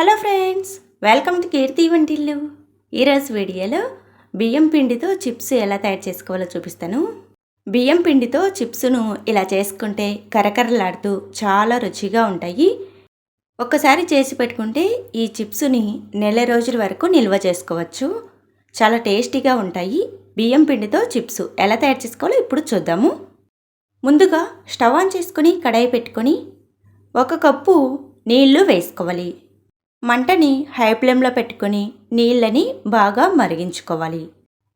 Hello friends welcome to Keerthi Vantillu ఈరోజు వీడియోలో బియ్యం పిండితో చిప్స్ ఎలా తయారు చేసుకోవాలో చూపిస్తాను. బియ్యం పిండితో చిప్స్ను ఇలా చేసుకుంటే కరకరలాడుతూ చాలా రుచిగా ఉంటాయి. ఒక్కసారి చేసి పెట్టుకుంటే ఈ చిప్స్ని నెల రోజుల వరకు నిల్వ చేసుకోవచ్చు. చాలా టేస్టీగా ఉంటాయి. బియ్యం పిండితో చిప్స్ ఎలా తయారు చేసుకోవాలో ఇప్పుడు చూద్దాము. ముందుగా స్టవ్ ఆన్ చేసుకొని కడాయి పెట్టుకొని ఒక కప్పు నీళ్ళు వేసుకోవాలి. మంటని హై ఫ్లేమ్లో పెట్టుకొని నీళ్ళని బాగా మరిగించుకోవాలి.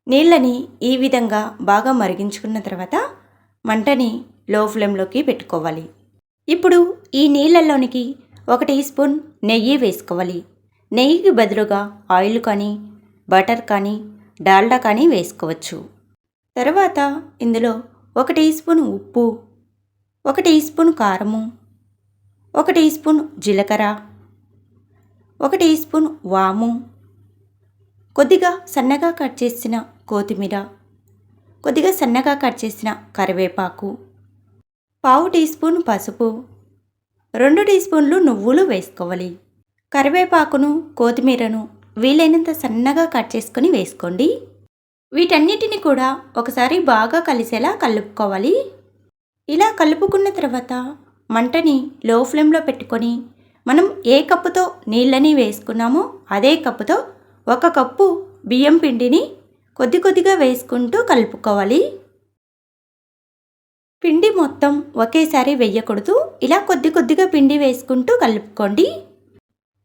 నీళ్ళని ఈ విధంగా బాగా మరిగించుకున్న తర్వాత మంటని లో ఫ్లేమ్లోకి పెట్టుకోవాలి. ఇప్పుడు ఈ నీళ్ళల్లోనికి ఒక టీ స్పూన్ నెయ్యి వేసుకోవాలి. నెయ్యికి బదులుగా ఆయిల్ కానీ బటర్ కానీ డాల్డా కానీ వేసుకోవచ్చు. తర్వాత ఇందులో ఒక టీ స్పూన్ ఉప్పు ఒక టీ స్పూన్ కారము ఒక టీ స్పూన్ జీలకర్ర ఒక టీ స్పూన్ వాము. కొద్దిగా సన్నగా కట్ చేసిన కొత్తిమీర. కొద్దిగా సన్నగా కట్ చేసిన కరివేపాకు. పావు టీ స్పూన్ పసుపు. రెండు టీ స్పూన్లు నువ్వులు వేసుకోవాలి. కరివేపాకును కొత్తిమీరను వీలైనంత సన్నగా కట్ చేసుకొని వేసుకోండి. వీటన్నిటిని కూడా ఒకసారి బాగా కలిసేలా కలుపుకోవాలి. ఇలా కలుపుకున్న తర్వాత మంటని లో ఫ్లేమ్లో పెట్టుకొని మనం ఏ కప్పుతో నీళ్ళని వేసుకున్నామో అదే కప్పుతో ఒక కప్పు బియ్యం పిండిని కొద్ది కొద్దిగా వేసుకుంటూ కలుపుకోవాలి. పిండి మొత్తం ఒకేసారి వేయకూడదు. ఇలా కొద్ది కొద్దిగా పిండి వేసుకుంటూ కలుపుకోండి.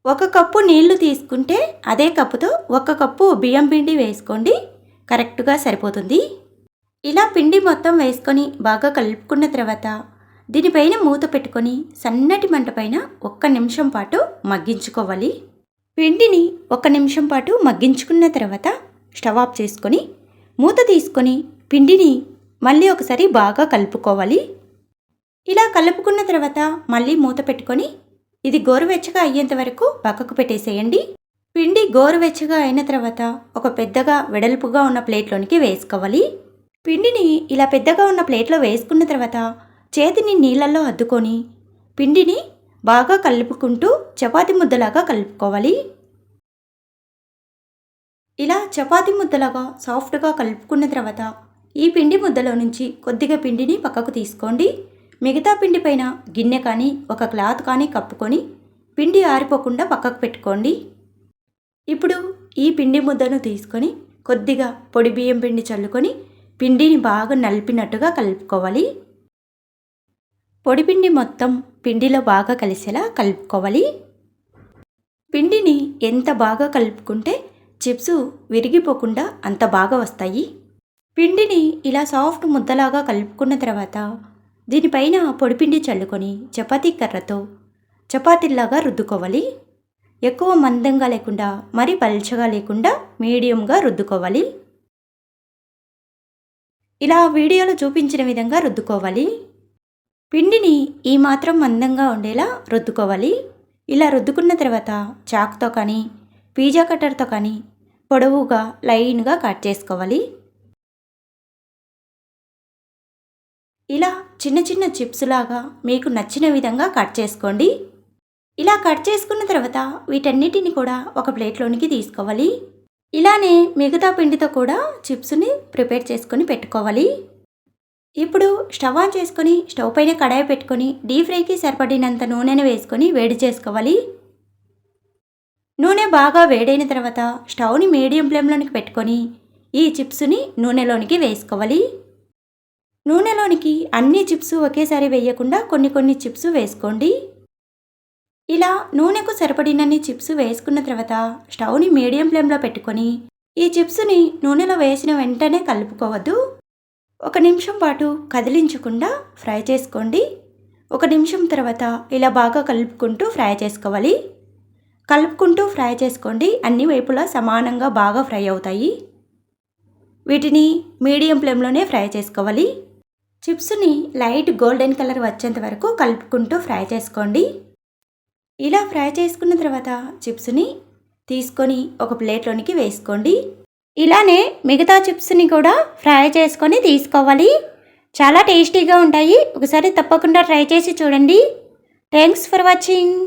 ఒక కప్పు నీళ్ళు తీసుకుంటే అదే కప్పుతో ఒక కప్పు బియ్యం పిండి వేసుకోండి. కరెక్ట్గా సరిపోతుంది. ఇలా పిండి మొత్తం వేసుకొని బాగా కలుపుకున్న తర్వాత దీనిపైన మూత పెట్టుకొని సన్నటి మంట పైన ఒక్క నిమిషం పాటు మగ్గించుకోవాలి. పిండిని ఒక నిమిషం పాటు మగ్గించుకున్న తర్వాత స్టవ్ ఆఫ్ చేసుకొని మూత తీసుకొని పిండిని మళ్ళీ ఒకసారి బాగా కలుపుకోవాలి. ఇలా కలుపుకున్న తర్వాత మళ్ళీ మూత పెట్టుకొని ఇది గోరువెచ్చగా అయ్యేంత వరకు పక్కకు పెట్టేసేయండి. పిండి గోరువెచ్చగా అయిన తర్వాత ఒక పెద్దగా వెడల్పుగా ఉన్న ప్లేట్లోనికి వేసుకోవాలి. పిండిని ఇలా పెద్దగా ఉన్న ప్లేట్లో వేసుకున్న తర్వాత చేతిని నీళ్ళల్లో అద్దుకొని పిండిని బాగా కలుపుకుంటూ చపాతి ముద్దలాగా కలుపుకోవాలి. ఇలా చపాతి ముద్దలాగా సాఫ్ట్గా కలుపుకున్న తర్వాత ఈ పిండి ముద్దలో నుంచి కొద్దిగా పిండిని పక్కకు తీసుకోండి. మిగతా పిండి పైన గిన్నె కానీ ఒక క్లాత్ కానీ కప్పుకొని పిండి ఆరిపోకుండా పక్కకు పెట్టుకోండి. ఇప్పుడు ఈ పిండి ముద్దను తీసుకొని కొద్దిగా పొడి బియ్యం పిండి చల్లుకొని పిండిని బాగా నలిపినట్టుగా కలుపుకోవాలి. పొడిపిండి మొత్తం పిండిలో బాగా కలిసేలా కలుపుకోవాలి. పిండిని ఎంత బాగా కలుపుకుంటే చిప్స్ విరిగిపోకుండా అంత బాగా వస్తాయి. పిండిని ఇలా సాఫ్ట్ ముద్దలాగా కలుపుకున్న తర్వాత దీనిపైన పొడిపిండి చల్లుకొని చపాతీ కర్రతో చపాతీలాగా రుద్దుకోవాలి. ఎక్కువ మందంగా లేకుండా మరీ పల్చగా లేకుండా మీడియంగా రుద్దుకోవాలి. ఇలా వీడియోలో చూపించిన విధంగా రుద్దుకోవాలి. పిండిని ఈ మాత్రం మందంగా ఉండేలా రుద్దుకోవాలి. ఇలా రుద్దుకున్న తర్వాత చాక్తో కానీ పిజ్జా కట్టర్తో కానీ పొడవుగా లైన్గా కట్ చేసుకోవాలి. ఇలా చిన్న చిన్న చిప్స్ లాగా మీకు నచ్చిన విధంగా కట్ చేసుకోండి. ఇలా కట్ చేసుకున్న తర్వాత వీటన్నిటిని కూడా ఒక ప్లేట్లోనికి తీసుకోవాలి. ఇలానే మిగతా పిండితో కూడా చిప్స్ని ప్రిపేర్ చేసుకొని పెట్టుకోవాలి. ఇప్పుడు స్టవ్ ఆన్ చేసుకొని స్టవ్ పైన కడాయి పెట్టుకొని డీప్ ఫ్రైకి సరిపడినంత నూనెను వేసుకొని వేడి చేసుకోవాలి. నూనె బాగా వేడైన తర్వాత స్టవ్ని మీడియం ఫ్లేమ్లోనికి పెట్టుకొని ఈ చిప్స్ని నూనెలోనికి వేసుకోవాలి. నూనెలోనికి అన్ని చిప్స్ ఒకేసారి వేయకుండా కొన్ని కొన్ని చిప్స్ వేసుకోండి. ఇలా నూనెకు సరిపడినన్ని చిప్స్ వేసుకున్న తర్వాత స్టవ్ని మీడియం ఫ్లేమ్లో పెట్టుకొని ఈ చిప్స్ని నూనెలో వేసిన వెంటనే కలుపుకోవద్దు. ఒక నిమిషం పాటు కదిలించకుండా ఫ్రై చేసుకోండి. ఒక నిమిషం తర్వాత ఇలా బాగా కలుపుకుంటూ ఫ్రై చేసుకోవాలి. కలుపుకుంటూ ఫ్రై చేసుకోండి. అన్ని వైపులా సమానంగా బాగా ఫ్రై అవుతాయి. వీటిని మీడియం ఫ్లేమ్లోనే ఫ్రై చేసుకోవాలి. చిప్స్ని లైట్ గోల్డెన్ కలర్ వచ్చేంత వరకు కలుపుకుంటూ ఫ్రై చేసుకోండి. ఇలా ఫ్రై చేసుకున్న తర్వాత చిప్స్ని తీసుకొని ఒక ప్లేట్లోనికి వేసుకోండి. ఇలానే మిగతా చిప్స్ని కూడా ఫ్రై చేసుకొని తీసుకోవాలి. చాలా టేస్టీగా ఉంటాయి. ఒకసారి తప్పకుండా ట్రై చేసి చూడండి. Thanks for watching.